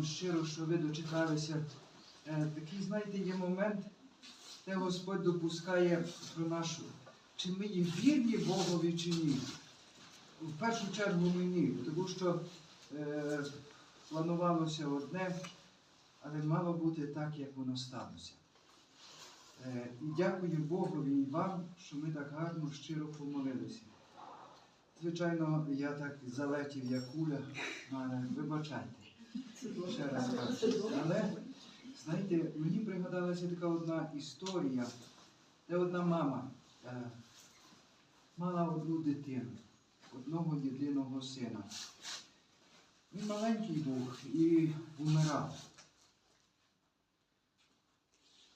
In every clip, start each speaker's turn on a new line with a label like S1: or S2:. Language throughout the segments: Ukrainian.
S1: вам щиро, що ви дочекалися. Е, Такий, знаєте, є момент, де Господь допускає про нашу, чи ми є вірні Богові чи ні. В першу чергу мені, тому що е, планувалося одне, але мало бути так, як воно сталося. Е, дякую Богові і вам, що ми так гарно, щиро помолилися. Звичайно, я так залетів, як куля, але вибачайте. Ще раз кажу. Але, знаєте, мені пригадалася така одна історія, де одна мама е, мала одну дитину, одного єдиного сина. Він маленький був і вмирав.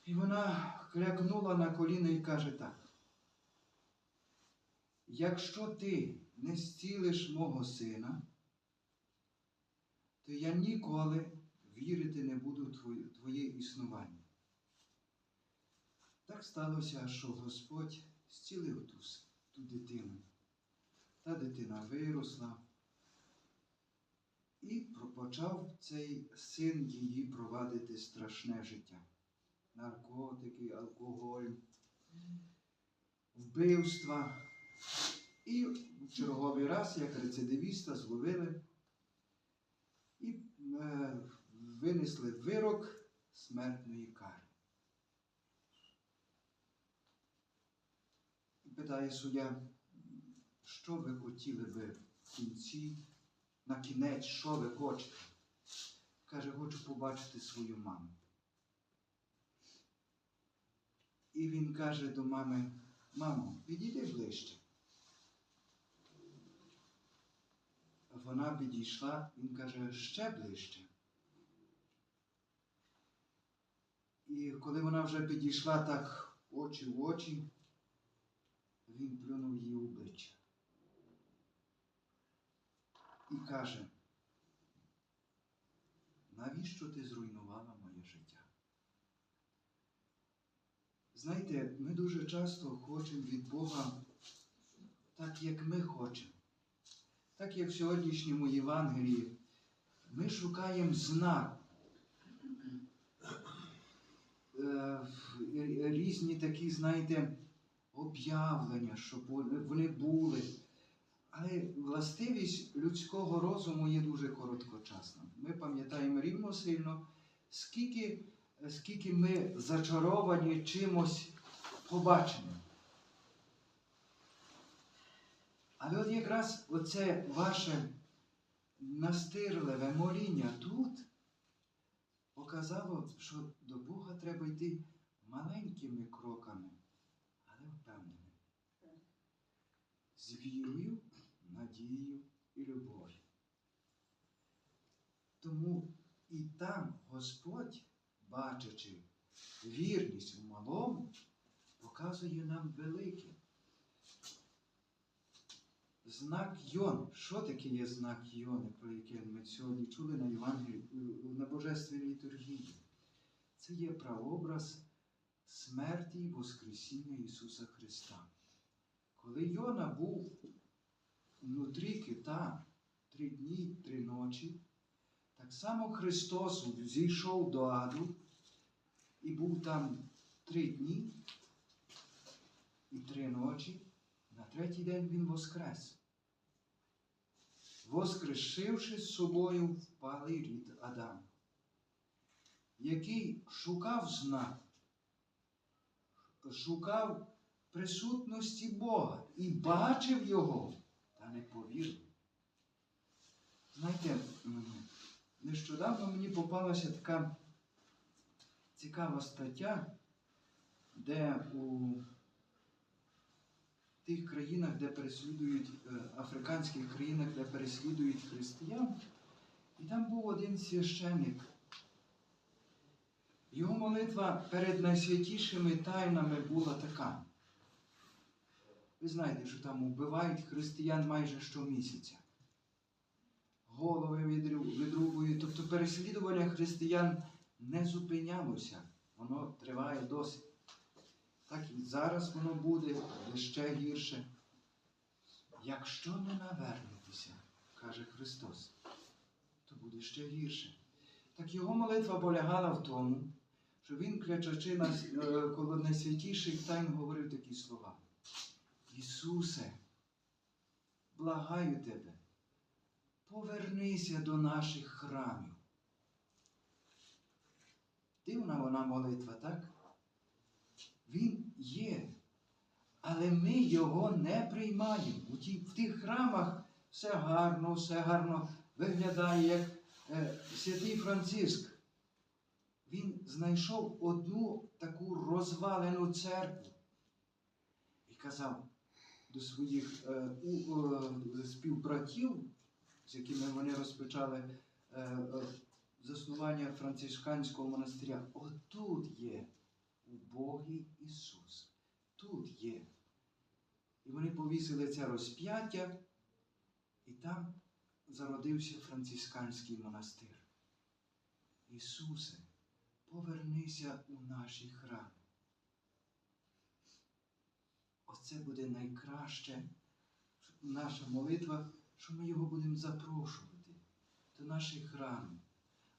S1: І вона клякнула на коліна і каже так. Якщо ти не зцілиш мого сина, то я ніколи вірити не буду в твоє, існування. Так сталося, що Господь зцілив ту, ту дитину. Та дитина виросла. І почав цей син її провадити страшне життя. Наркотики, алкоголь, вбивства. І в черговий раз, як рецидивіста, зловили винесли вирок смертної кари. Питає суддя, що ви хотіли би в кінці, на кінець, що ви хочете? Каже, хочу побачити свою маму. І він каже до мами, мамо, підійди ближче. Вона підійшла, він каже, ще ближче. І коли вона вже підійшла так очі в очі, він плюнув її обличчя. І каже, навіщо ти зруйнувала моє життя? Знаєте, ми дуже часто хочемо від Бога так, як ми хочемо. Так як в сьогоднішньому Євангелії, ми шукаємо знак. Е, Різні такі, знаєте, об'явлення, щоб вони були. Але властивість людського розуму є дуже короткочасна. Ми пам'ятаємо рівно сильно, скільки, скільки ми зачаровані чимось побаченим. Але от якраз оце ваше настирливе моління тут показало, що до Бога треба йти маленькими кроками, але впевненими. З вірою, надією і любов'ю. Тому і там Господь, бачачи вірність у малому, показує нам велике. Знак Йон. Що таке є знак Йони, про який ми сьогодні чули на Євангелії, на Божественній літургії? Це є прообраз смерті і Воскресіння Ісуса Христа. Коли Йона був внутрі кита три дні, три ночі, так само Христос зійшов до аду і був там три дні і три ночі. На третій день він воскрес. Воскрешивши з собою впалий рід Адам, який шукав знак, шукав присутності Бога і бачив його, та не повірив. Знаєте, нещодавно мені попалася така цікава стаття, де у тих країнах, де переслідують, е, африканських країнах, де переслідують християн. І там був один священник. Його молитва перед найсвятішими тайнами була така. Ви знаєте, що там вбивають християн майже щомісяця. Голови відру- відрубують. Тобто переслідування християн не зупинялося. Воно триває досі. Так і зараз воно буде, ще гірше. Якщо не навернетеся, каже Христос, то буде ще гірше. Так його молитва полягала в тому, що він, клячачи на, е, коло найсвятіших тайн, говорив такі слова. Ісусе, благаю тебе, повернися до наших храмів. Дивна вона молитва, так? Він є, але ми його не приймаємо. В тих храмах все гарно, все гарно виглядає, як е, святий Франциск. Він знайшов одну таку розвалену церкву і казав до своїх е, е, співбратів, з якими вони розпочали заснування францисканського монастиря. Отут є убогий Ісус. Тут є. І вони повісили це розп'яття, і там зародився францисканський монастир. Ісусе, повернися у наші храми. Оце буде найкраще наша молитва, що ми його будемо запрошувати до наших храмів.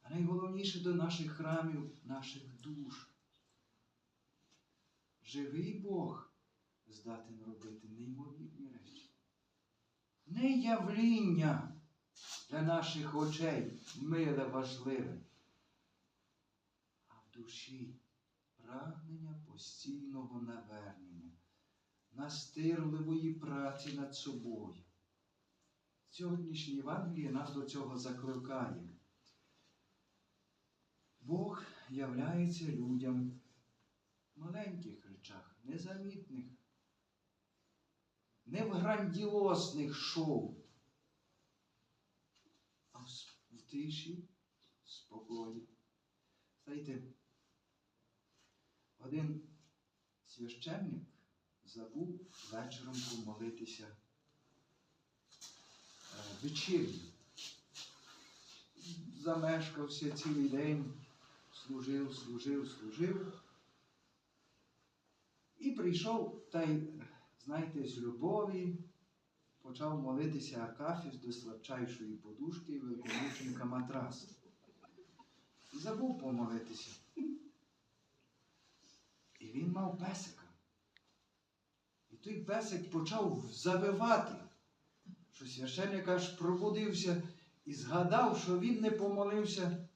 S1: А найголовніше до наших храмів, наших душ. Живий Бог здатен робити неймовірні речі. Не явління для наших очей миле важливе, а в душі прагнення постійного навернення, настирливої праці над собою. Сьогоднішнє Євангеліє нас до цього закликає. Бог являється людям маленьких речах, незамітних, не в грандіозних шоу, а в, с- в спокої. Знаєте, один священник забув вечором помолитися е, вечірню. Замешкався цілий день, служив, служив, служив. Прийшов та й, знаєте, з любові почав молитися Акафіс до слабчайшої подушки і великомученика матраса. І забув помолитися. І він мав песика. І той песик почав завивати, що священник аж пробудився і згадав, що він не помолився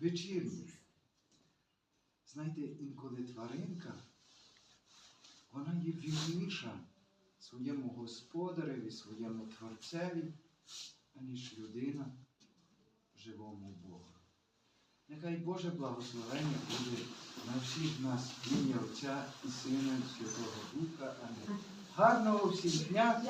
S1: вечірню. Знаєте, інколи тваринка, вона є вірніша своєму господареві, своєму творцеві, аніж людина живому Богу. Нехай Боже благословення буде на всіх нас, в ім'я Отця і Сина, і Святого Духа. Амінь. Гарного всім дня!